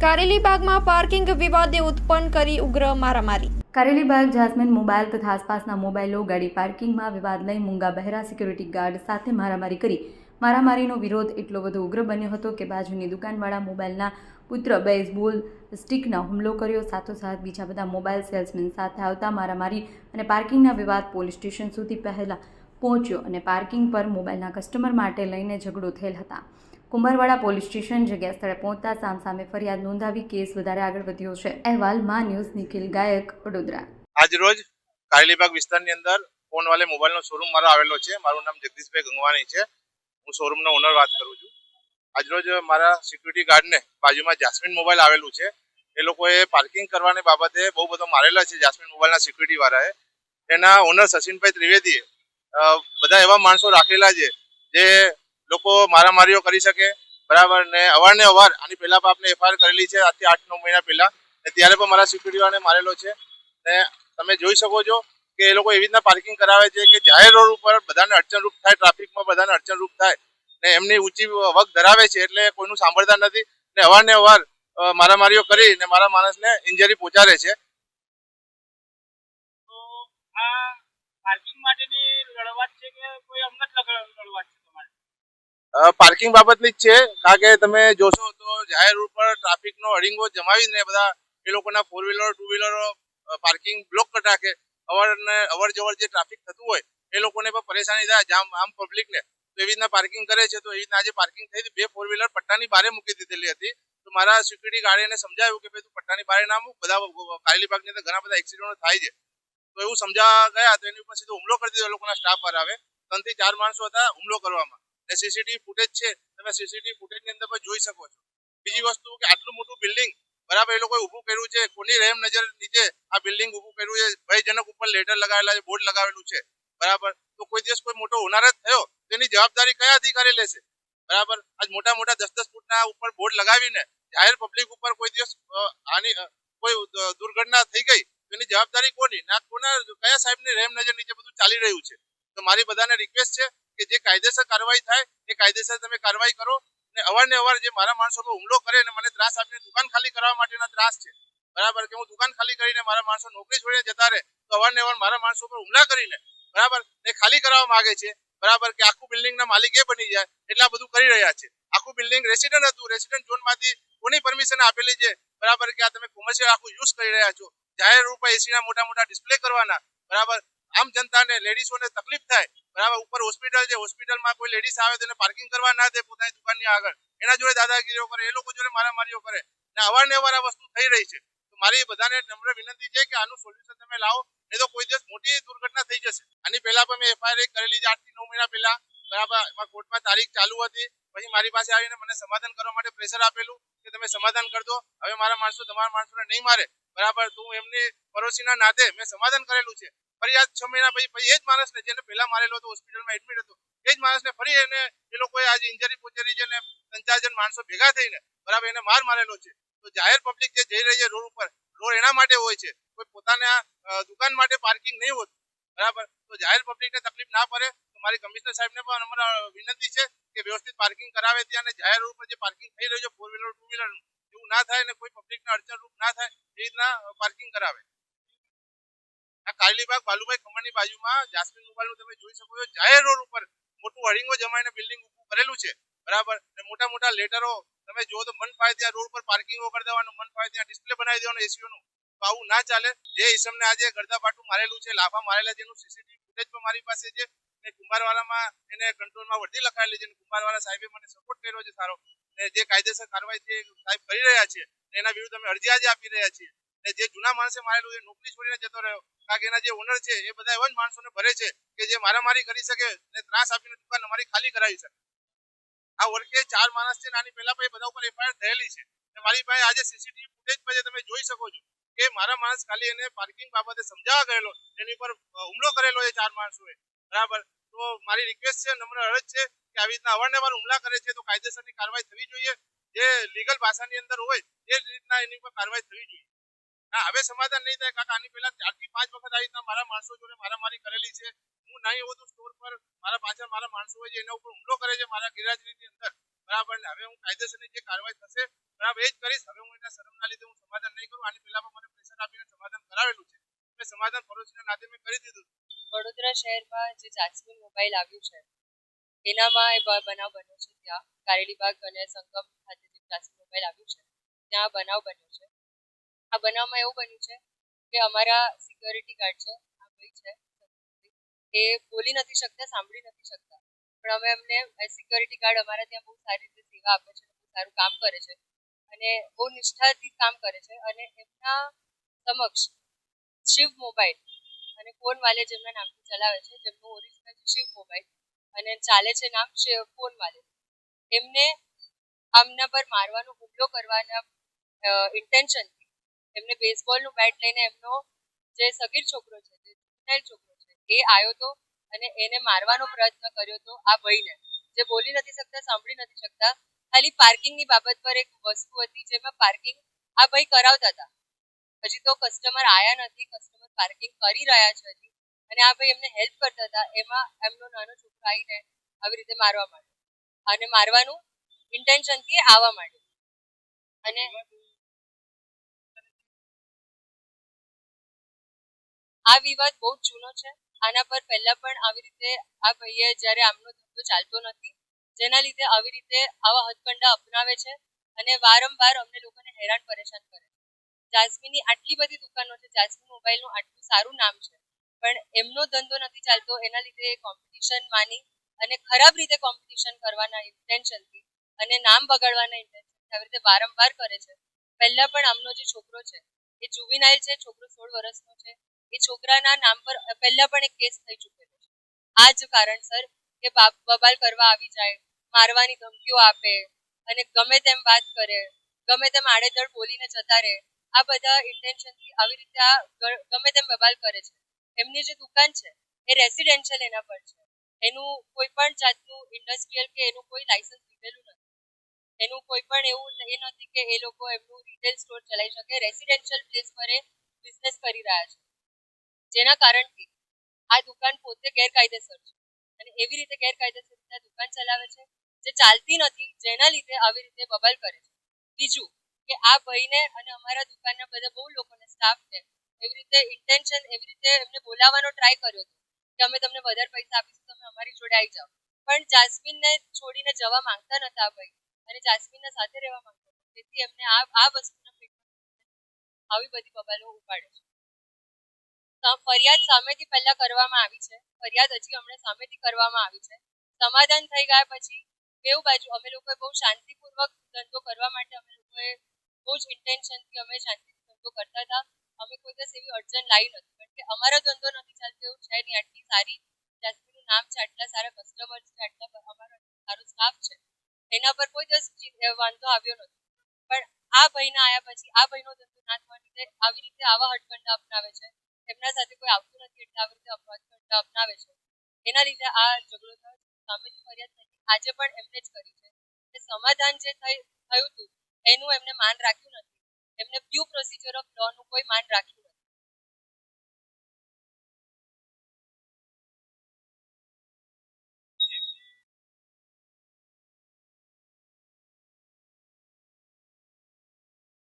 કારેલી બાગમાં parking વિવાદે ઉત્પન્ન કરી ઉગ્ર મારામારી. કારેલીબાગ જાસ્મીન મોબાઈલ તથા આસપાસના મોબાઈલો, ગાડી પાર્કિંગમાં વિવાદ લઈ મૂંગા બહેરા સિક્યુરિટી ગાર્ડ સાથે મારામારી કરી. મારામારીનો વિરોધ એટલો વધુ ઉગ્ર બન્યો હતો કે બાજુની દુકાનવાળા મોબાઈલના પુત્ર બેઝબોલ સ્ટિકના હુમલો કર્યો. સાથોસાથ બીજા બધા મોબાઈલ સેલ્સમેન સાથે આવતા મારામારી અને પાર્કિંગના વિવાદ પોલીસ સ્ટેશન સુધી પહેલાં પહોંચ્યો અને પાર્કિંગ પર મોબાઈલના કસ્ટમર માટે લઈને ઝઘડો થયેલ હતા. કુંભારવાડા પોલીસ સ્ટેશન જગ્યા સ્થળે પહોંચતા સામસામે ફરિયાદ નોંધાવી કેસ વધારે આગળ વધ્યો છે. અહેવાલમાં ન્યૂઝ નિખિલ ગાયક, વડોદરા. આજ રોજ કારેલીબાગ વિસ્તારની અંદર ફોન વાલે મોબાઈલનો શોરૂમ મારો આવેલો છે. મારું નામ જગદીશભાઈ ગંગવાની છે. હું શોરૂમનો ઓનર વાત કરું છું. આજ રોજ મારા સિક્યુરિટી ગાર્ડને બાજુમાં જાસ્મીન મોબાઈલ આવેલું છે. એ લોકોએ પાર્કિંગ કરવાની બાબતે બહુ બધો મારેલા છે જાસ્મીન મોબાઈલના સિક્યુરિટી વાળાએ. એના ઓનર સચિનભાઈ ત્રિવેદીએ બધા એવા માણસો રાખેલા છે જે લોકો મારામારીઓ કરી શકે, બરાબર? ને અવારને અવાર આની પહેલા પણ આપણે એફઆઈઆર કરેલી છે, આજથી આઠ નવ મહિના પહેલા. ને ત્યારે પણ મારા સિક્યુરિટીવાળાને મારેલો છે. ને તમે જોઈ શકો છો કે એ લોકો એવી રીતના પાર્કિંગ કરાવે છે કે જાહેર રોડ ઉપર બધાને અડચણરૂપ થાય, ટ્રાફિકમાં બધાને અડચણરૂપ થાય. ને એમની ઊંચી વક ધરાવે છે એટલે કોઈનું સાંભળતા નથી. ને અવારને અવાર મારામારીઓ કરી ને મારા માણસને ઇન્જરી પહોંચાડે છે. પાર્કિંગ માટેની લડવાત છે કે કોઈ અમત લડવાત છે? પાર્કિંગ બાબતની જ છે. કારણ કે તમે જોશો તો જાહેર રોડ પર ટ્રાફિકનો અડીંગો જમાવીને બધા એ લોકોના ફોર વ્હીલર ટુ વ્હીલરો પાર્કિંગ બ્લોક કરી અવર ને અવર જવર જે ટ્રાફિક થતું હોય, એ લોકોને પણ પરેશાની થાય, જામ, આમ પબ્લિકને તો એવી રીતના પાર્કિંગ કરે છે. તો એવી રીતના આજે પાર્કિંગ થઈ બે ફોર વ્હીલર પટ્ટાની બારે મૂકી દીધેલી હતી. તો મારા સિક્યુરિટી ગાર્ડને સમજાવ્યું કે, ભાઈ, તું પટ્ટાની બારે ના મૂક. બધા કારેલી બાગની અંદર ઘણા બધા એક્સિડન્ટો થાય છે. તો એવું સમજાવવા ગયા તો એની ઉપર સીધો હુમલો કરી દીધો લોકોના સ્ટાફ પર આવે ત્રણથી ચાર માણસો હતા હુમલો કરવામાં. ને સીસીટીવી ફૂટેજ છે, તમે સીસીટીવી ફૂટેજની અંદર પણ જોઈ શકો છો. બીજી વસ્તુ કે આટલું મોટું બિલ્ડિંગ બરાબર, એ લોકોએ ઊભું કર્યું છે, કોની રેમ નજર નીચે આ બિલ્ડિંગ ઊભું કર્યું છે, ભયજનક ઉપર લેટર લગાવેલા છે બોર્ડ લગાવેલું છે, બરાબર? તો કોઈ દિવસ કોઈ મોટો હોનાર જ થયો, તેની જવાબદારી કયા અધિકારી લેશે? બરાબર? આજ મોટા મોટા દસ દસ ફૂટના ઉપર બોર્ડ લગાવીને, જાહેર પબ્લિક ઉપર કોઈ દિવસ આની કોઈ દુર્ઘટના થઈ ગઈ, તેની જવાબદારી કોની? ના, કોના, કયા સાહેબની રેમ નજર નીચે બધું ચાલી રહ્યું છે? તો મારી બધાને રિક્વેસ્ટ છે કે જે કાયદેસર કાર્યવાહી થાય, એ કાયદેસર તમે કાર્યવાહી કરો ને અવારને અવાર જે મારા માણસો પર હુમલો કરે અને મને ત્રાસ આપીને દુકાન ખાલી કરવા માટેના ત્રાસ છે. બરાબર? કે હું દુકાન ખાલી કરીને મારા માણસો નોકરી છોડીને જતા રહે, તો અવારને અવાર મારા માણસો પર હુમલા કરીને, બરાબર? એ ખાલી કરવા માંગે છે, બરાબર? કે આખું બિલ્ડિંગ ના માલિક એ બની જાય, એટલા બધું કરી રહ્યા છે. આખું બિલ્ડિંગ રેસિડન્ટ હતું રેસિડન્ટ ઝોનમાંથી કોની પરમિશન આપેલી છે? બરાબર? કે આ તમે કોમર્શિયલ આખું યુઝ કરી રહ્યા છો. જાહેર રૂપે એસી ના મોટા મોટા ડિસ્પ્લે કરવાના, બરાબર? આમ જનતાને લેડીઝોને તકલીફ થાય, બરાબર? ઉપર હોસ્પિટલ છે, હોસ્પિટલમાં કોઈ લેડીઝ આવે તો પાર્કિંગ કરવા ના દે પોતાની દુકાનની આગળ. એના જોડે દાદાગીરીઓ કરે, એ લોકો જોડે મારામારીઓ કરે. ને અવારનવાર આ વસ્તુ થઈ રહી છે. મારી બધાને નમ્ર વિનંતી છે કે આનું સોલ્યુશન તમે લાવો, નહીં તો કોઈ દિવસ મોટી દુર્ઘટના થઈ જશે. આની પહેલા પણ મેં એફઆઈઆર કરેલી છે આઠથી નવ મહિના પહેલા. બરાબર? એમાં કોર્ટમાં તારીખ ચાલુ હતી. પછી મારી પાસે આવીને મને સમાધાન કરવા માટે પ્રેશર આપેલું કે તમે સમાધાન કરી દો હવે મારા માણસો તમારા માણસોને નહીં મારે. બરાબર? તો એમની પડોશીના નાતે મેં સમાધાન કરેલું છે. ફરી આજ છ મહિના પછી પછી એ જ માણસને જેને પહેલા મારેલો હતો હોસ્પિટલમાં એડમિટ હતો, એ જ માણસને ફરી એને એ લોકોએ આજે ઇન્જરી પહોંચેલી છે ને ત્રણ ચાર જણ માણસો ભેગા થઈને બરાબર એને માર મારેલો છે. તો જાહેર પબ્લિક જે જઈ રહી છે રોડ ઉપર, રોડ એના માટે હોય છે. કોઈ પોતાના દુકાન માટે પાર્કિંગ નહીં હોતું. બરાબર? તો જાહેર પબ્લિકને તકલીફ ના પડે. તો મારી કમિશનર સાહેબને પણ અમારા વિનંતી છે કે વ્યવસ્થિત પાર્કિંગ કરાવે ત્યાં અને જાહેર રોડ જે પાર્કિંગ થઈ રહ્યું છે ફોર વ્હીલર ટુ વ્હીલર એવું ના થાય ને કોઈ પબ્લિકને અડચણરૂપ ના થાય, એ રીતના પાર્કિંગ કરાવે. આ કારેલીબાગ બાલુભાઈ ખમણની બાજુમાં જાસ્મીન મોબાઈલનું તમે જોઈ શકો છો. જાહેર રોડ ઉપર મોટું હળીંગો જમાઈને બિલ્ડિંગ ઊભું કરેલું છે. બરાબર? મોટા મોટા લેટરો તમે જો તો મન ફાય ત્યાં રોડ પર પાર્કિંગો કરી દેવાનું, મન ફાય ત્યાં ડિસ્પ્લે બનાવી દેવાનું એસીઓ નું તો આવું ના ચાલે. જે ઈસમને આજે ગરદાપાટું મારેલું છે, લાફા મારેલા એનું સીસીટીવી ફૂટેજ પણ મારી પાસે છે. ને કુંભારવાળામાં એને કંટ્રોલમાં વર્ધી લખાયેલી છે કુંભારવાળા સાહેબે મને સપોર્ટ કર્યો છે સારો. ને જે કાયદેસર કાર્યવાહી જે સાહેબ કરી રહ્યા છે. એના વિરુદ્ધ અમે અરજી આજે આપી રહ્યા છીએ. ને જે જૂના માણસે મારેલું એ નોકરી છોડીને જતો રહ્યો કારણ કે એના જે ઓનર છે, એ બધા એવા જ માણસોને ભરે છે કે જે મારામારી કરી શકે ને ત્રાસ આપીને દુકાન અમારી ખાલી કરાવી શકે. આ વર્ગે ચાર માણસ છે નાની પહેલા પણ બધા ઉપર એફઆઈઆર થયેલી છે. ને મારી પાસે આજે સીસીટીવી ફૂટેજ પછી તમે જોઈ શકો છો કે મારા માણસ ખાલી એને પાર્કિંગ બાબતે સમજાવવા ગયેલો, એની પર હુમલો કરેલો એ ચાર માણસોએ. બરાબર? તો મારી રિક્વેસ્ટ છે, નમ્ર અરજ છે કે આવી રીતના અવારનવાર હુમલા કરે છે તો કાયદેસરની કાર્યવાહી થવી જોઈએ. જે લીગલ ભાષાની અંદર હોય, એ રીતના એની પર કાર્યવાહી થવી જોઈએ. ના, હવે સમાધાન નહીં થાય. કાકા, આની પહેલા ચારથી પાંચ વખત આવી રીતના મારા માણસો જોડે મારામારી કરેલી છે. હું નહીં હોતું સ્ટોર પર મારા પાછળ મારા માણસો હોય છે, એના ઉપર હુમલો કરે છે મારા ગેરહાજરીની અંદર. બરાબર ને? હવે હું કાયદેસરની જે કાર્યવાહી થશે, બરાબર, એ જ કરીશ. હવે હું એના શરમના લીધે હું સમાધાન નહીં કરું. આની પહેલા મને પ્રેશર આપીને સમાધાન કરાવેલું છે. મેં સમાધાન પડોશીના નાતે મેં કરી દીધું. વડોદરા શહેરમાં જે જાસ્મીન મોબાઈલ આવ્યું છે, એનામાં એ બનાવ બન્યો છે ત્યાં. કારેલીબાગ અને સંગમ ખાતે જે જાસ્મીન મોબાઈલ આવ્યું છે. ત્યાં બનાવ બન્યો છે. આ બનાવમાં એવું બન્યું છે કે અમારા સિક્યોરિટી ગાર્ડ છે, આ ભાઈ છે, એ બોલી નથી શકતા, સાંભળી નથી શકતા. પણ અમે એમને સિક્યોરિટી ગાર્ડ અમારા ત્યાં બહુ સારી રીતે સેવા આપે છે, બહુ સારું કામ કરે છે અને બહુ નિષ્ઠાથી કામ કરે છે અને એમના સમક્ષ શિવ મોબાઈલ અને ફોન વાલે જેમના નામથી ચલાવે છે, જેમનું ઓરિજિનલ શિવ મોબાઈલ અને ચાલે છે નામ ફોન વાલે. એમને આમના પર મારવાનો, હુમલો કરવાના ઇન્ટેન્શનથી એમને બેઝબોલનું બેટ લઈને એમનો જે સગીર છોકરો છે, જે જુનેલ છોકરો છે, એ આવ્યો તો અને એને મારવાનો પ્રયત્ન કર્યો તો આ ભાઈને જે બોલી નથી શકતા, સાંભળી નથી શકતા. ખાલી પાર્કિંગની બાબત પર એક વસ્તુ હતી જેમાં પાર્કિંગ આ ભાઈ કરાવતા હતા. હજી તો કસ્ટમર આયા નથી કસ્ટમર પાર્કિંગ કરી રહ્યા છે હજી. અને આ ભાઈ એમને હેલ્પ કરતા હતા, એમાં એમનો નાનો છોકરો આવીને આવી રીતે મારવા માંડ્યો. અને મારવાનું ઇન્ટેન્શનથી આવવા માંડ્યું. અને આ વિવાદ બહુ જૂનો છે. આના પર પહેલા પણ આવી રીતે આ ભાઈએ જ્યારે આમનો ધંધો ચાલતો નથી, જેના લીધે આવી રીતે આવા હથકંડા અપનાવે છે અને વારંવાર અમને લોકોને હેરાન પરેશાન કરે છે. જાસ્મીની આટલી બધી દુકાનો છે, જાસ્મીન મોબાઈલનું આટલું સારું નામ છે, પણ એમનો ધંધો નથી ચાલતો, એના લીધે કોમ્પિટિશન માની અને ખરાબ રીતે કોમ્પિટિશન કરવાના ઇન્ટેન્શનથી અને નામ બગાડવાના ઇન્ટેન્શનથી આવી રીતે વારંવાર કરે છે. પહેલા પણ આમનો જે છોકરો છે, એ જુવિનાઇલ છે, છોકરો સોળ વર્ષનો છે એ છોકરાના નામ પર પહેલા પણ એક કેસ થઈ ચૂકેલો છે. આ જ કારણસર કે બબાલ કરવા આવી જાય, મારવાની ધમકીઓ આપે અને ગમે તેમ વાત કરે, ગમે તેમ આડેધડ બોલીને જતા રહે, આ બધા ઇન્ટેન્શનથી આવી રીતે આ ગમે તેમ બબાલ કરે છે. એમની જે દુકાન છે, એ રેસિડેન્શિયલ એના પર છે. એનું કોઈ પણ જાતનું ઇન્ડસ્ટ્રીયલ કે એનું કોઈ લાયસન્સ લીધેલું નથી. એનું કોઈ પણ એવું એ નથી કે એ લોકો એમનું રિટેલ સ્ટોર ચલાવી શકે. રેસિડેન્શિયલ પ્લેસ પર એ બિઝનેસ કરી રહ્યા છે. જેના કારણથી આ દુકાન પોતે ગેરકાયદેસર છે. અને એવી રીતે ગેરકાયદેસર રીતે દુકાન ચલાવે છે, જે ચાલતી નથી, જેના લીધે આવી રીતે બબાલ કરે છે. બીજું કે આ ભાઈને અને અમારા દુકાનના બધા બહુ લોકોને સ્ટાફને એવી રીતે ઇન્ટેન્શન એવી રીતે એમને બોલાવવાનો ટ્રાય કર્યો હતો કે અમે તમને વધારે પૈસા આપીશું, તમે અમારી જોડે આવી જાઓ. પણ જાસ્મીનને છોડીને જવા માંગતા નતા ભાઈ. અને જાસ્મીનના સાથે રહેવા માંગતા તેથી એમને આ આ વસ્તુના આવી બધી બબાલો ઉપાડે છે. ફરિયાદ સામેથી પહેલા કરવામાં આવી છે. ફરિયાદ હજી હમણાં સામેથી કરવામાં આવી છે. સમાધાન થઈ ગયા પછી બેઉ બાજુ? અમે લોકોએ બહુ શાંતિપૂર્વક ધંધો કરવા માટે અમે લોકોએ બહુ જ ઇન્ટેન્શનથી અમે શાંતિથી ધંધો કરતા હતા. અમે કોઈ દિવસ એવી અડચણ લાવી નથી કારણ કે અમારો ધંધો નથી ચાલતો, એવું છે નહીં. આટલી સારી જાસ્મીનું નામ છે, આટલા સારા કસ્ટમર છે, આટલા અમારો સારો સ્ટાફ છે. એના પર કોઈ દિવસ વાંધો આવ્યો નથી પણ આ ભાઈના આવ્યા પછી, આ ભાઈનો ધંધો ના થવા લીધે આવી રીતે આવા હટકંડા અપનાવે છે. એમના સાથે કોઈ આવતું નથી એટલે આવી રીતે હટકંડા અપનાવે છે. એના લીધે આ ઝઘડો થયો છે. સામેથી ફરિયાદ નથી આજે પણ એમને જ કરી છે. એ સમાધાન જે થયું હતું એનું એમને માન રાખ્યું નથી. એમને ડ્યુ પ્રોસિજર ઓફ લોનું કોઈ માન રાખ્યું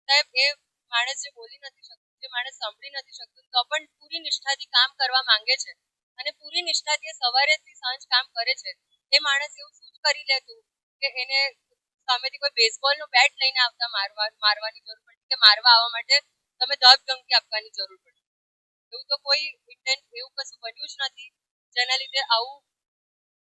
સાહેબ, એ માણસ જે બોલી નથી શકતું જે માણસ સાંભળી નથી શકતું, તો પણ પૂરી નિષ્ઠાથી કામ કરવા માંગે છે. અને પૂરી નિષ્ઠાથી સવારેથી સાંજ કામ કરે છે. એ માણસ એવું શું કરી લેતું કે એને સામેથી કોઈ બેઝબોલનો બેટ લઈને આવતા મારવા, મારવાની જરૂર પડતી કે મારવા આવવા માટે તમે ધબ ધમકી આપવાની જરૂર પડતી. એવું તો કોઈ ઇન્ટેન્ટ એવું કશું બન્યું જ નથી. જેના લીધે આવું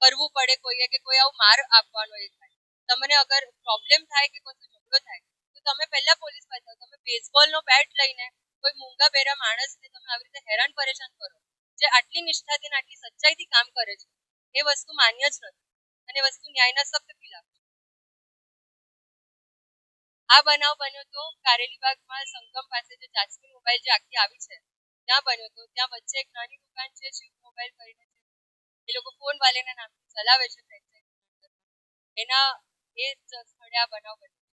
કરવું પડે કોઈએ કે કોઈ આવું માર આપવાનો એ થાય. તમને અગર પ્રોબ્લેમ થાય કે કોઈ ઝઘડો થાય, તો તમે પહેલા પોલીસ પાસે તમે બેઝબોલનો બેટ લઈને કોઈ મૂંગા બેરા માણસને તમે આવી રીતે હેરાન પરેશાન કરો. જે આટલી નિષ્ઠાથી અને આટલી સચ્ચાઈથી કામ કરે છે, એ વસ્તુ માન્ય જ નથી. અને વસ્તુ ન્યાયના સખ્ત ખિલાફ છે. આ બનાવ બન્યો તો કારેલીબાગમાં સંગમ પાસે જે જાસ્મીન મોબાઈલ જે આખી આવી છે, ત્યાં બન્યો તો. ત્યાં વચ્ચે એક નાની દુકાન છે શિવ મોબાઈલ કરીને છે. એ લોકો ફોન વાલેના નામથી ચલાવે છે એના એ સ્થળે આ બનાવ બન્યો.